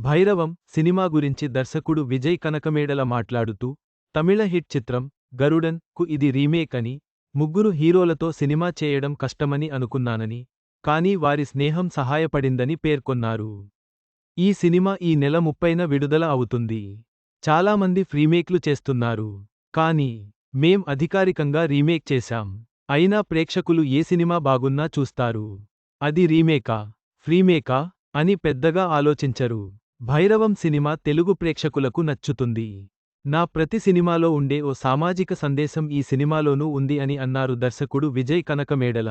Bhairavam cinema గురించి దర్శకుడు విజయ్ కనకమేడల మాట్లాడుతూ తమిళ హిట్ చిత్రం గరుడన్కు ఇది రీమేక్ అని ముగ్గురు హీరోలతో సినిమా చేయడం కష్టమని అనుకున్నానని కానీ వారి స్నేహం సహాయపడిందని పేర్కొన్నారు. ఈ సినిమా ఈ నెల ముప్పైన విడుదల అవుతుంది. చాలామంది ఫ్రీమేక్లు చేస్తున్నారు. కానీ మేం అధికారికంగా రీమేక్ చేశాం. అయినా ప్రేక్షకులు ఏ సినిమా బాగున్నా చూస్తారు. అది రీమేకా ఫ్రీమేకా అని పెద్దగా ఆలోచించరు. భైరవం సినిమా తెలుగు ప్రేక్షకులకు నచ్చుతుంది. నా ప్రతి సినిమాలో ఉండే ఓ సామాజిక సందేశం ఈ సినిమాలోనూ ఉంది అని అన్నారు దర్శకుడు విజయ్ కనకమేడల.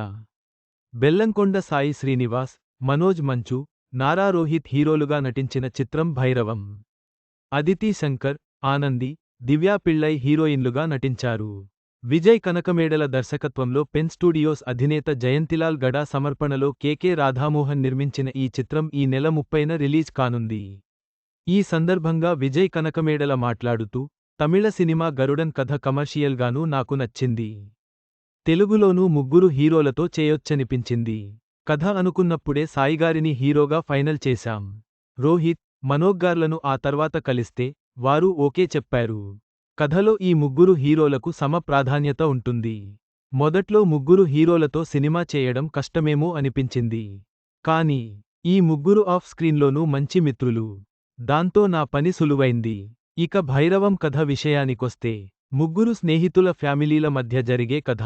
బెల్లంకొండ సాయి శ్రీనివాస్ మనోజ్ మంచు నారా రోహిత్ హీరోలుగా నటించిన చిత్రం భైరవం. అదితి శంకర్ ఆనంది దివ్యా పిళ్ళై హీరోయిన్లుగా నటించారు. విజయ్ కనకమేడల దర్శకత్వంలో పెన్ స్టూడియోస్ అధినేత జయంతిలాల్ గడా సమర్పణలో కెకె రాధామోహన్ నిర్మించిన ఈ చిత్రం ఈ నెల ముప్పైన రిలీజ్ కానుంది. ఈ సందర్భంగా విజయ్ కనకమేడల మాట్లాడుతూ తమిళ సినిమా గరుడన్ కథ కమర్షియల్గానూ నాకు నచ్చింది. తెలుగులోనూ ముగ్గురు హీరోలతో చేయొచ్చనిపించింది. కథ అనుకున్నప్పుడే సాయిగారిని హీరోగా ఫైనల్ చేశాం. రోహిత్ మనోగ్గార్లను ఆ తర్వాత కలిస్తే వారు ఓకే చెప్పారు. కథలో ఈ ముగ్గురు హీరోలకు సమ ప్రాధాన్యత ఉంటుంది. మొదట్లో ముగ్గురు హీరోలతో సినిమా చేయడం కష్టమేమో అనిపించింది. కానీ ఈ ముగ్గురు ఆఫ్ స్క్రీన్లోనూ మంచి మిత్రులు. దాంతో నా పని సులువైంది. ఇక భైరవం కథ విషయానికొస్తే ముగ్గురు స్నేహితుల ఫ్యామిలీల మధ్య జరిగే కథ.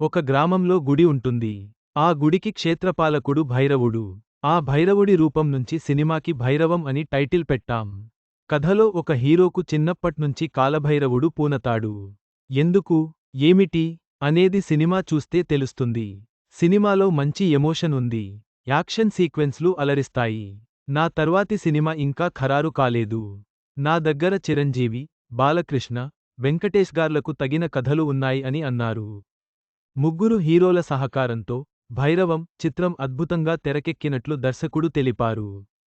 ఒక గ్రామంలో గుడి ఉంటుంది. ఆ గుడికి క్షేత్రపాలకుడు భైరవుడు. ఆ భైరవుడి రూపం నుంచి సినిమాకి భైరవం అని టైటిల్ పెట్టాం. కథలో ఒక హీరోకు చిన్నప్పట్నుంచి కాలభైరవుడు పూనతాడు. ఎందుకు? ఏమిటి? అనేది సినిమా చూస్తే తెలుస్తుంది. సినిమాలో మంచి ఎమోషన్ ఉంది. యాక్షన్ సీక్వెన్స్లు అలరిస్తాయి. నా తర్వాతి సినిమా ఇంకా ఖరారు కాలేదు. నా దగ్గర చిరంజీవి బాలకృష్ణ వెంకటేష్ గార్లకు తగిన కథలు ఉన్నాయి అని అన్నారు. ముగ్గురు హీరోల సహకారంతో భైరవం చిత్రం అద్భుతంగా తెరకెక్కినట్లు దర్శకుడు తెలిపారు.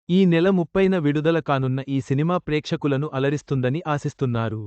ఈ నెల ముప్పైన విడుదల కానున్న ఈ సినిమా ప్రేక్షకులను అలరిస్తుందని ఆశిస్తున్నారు.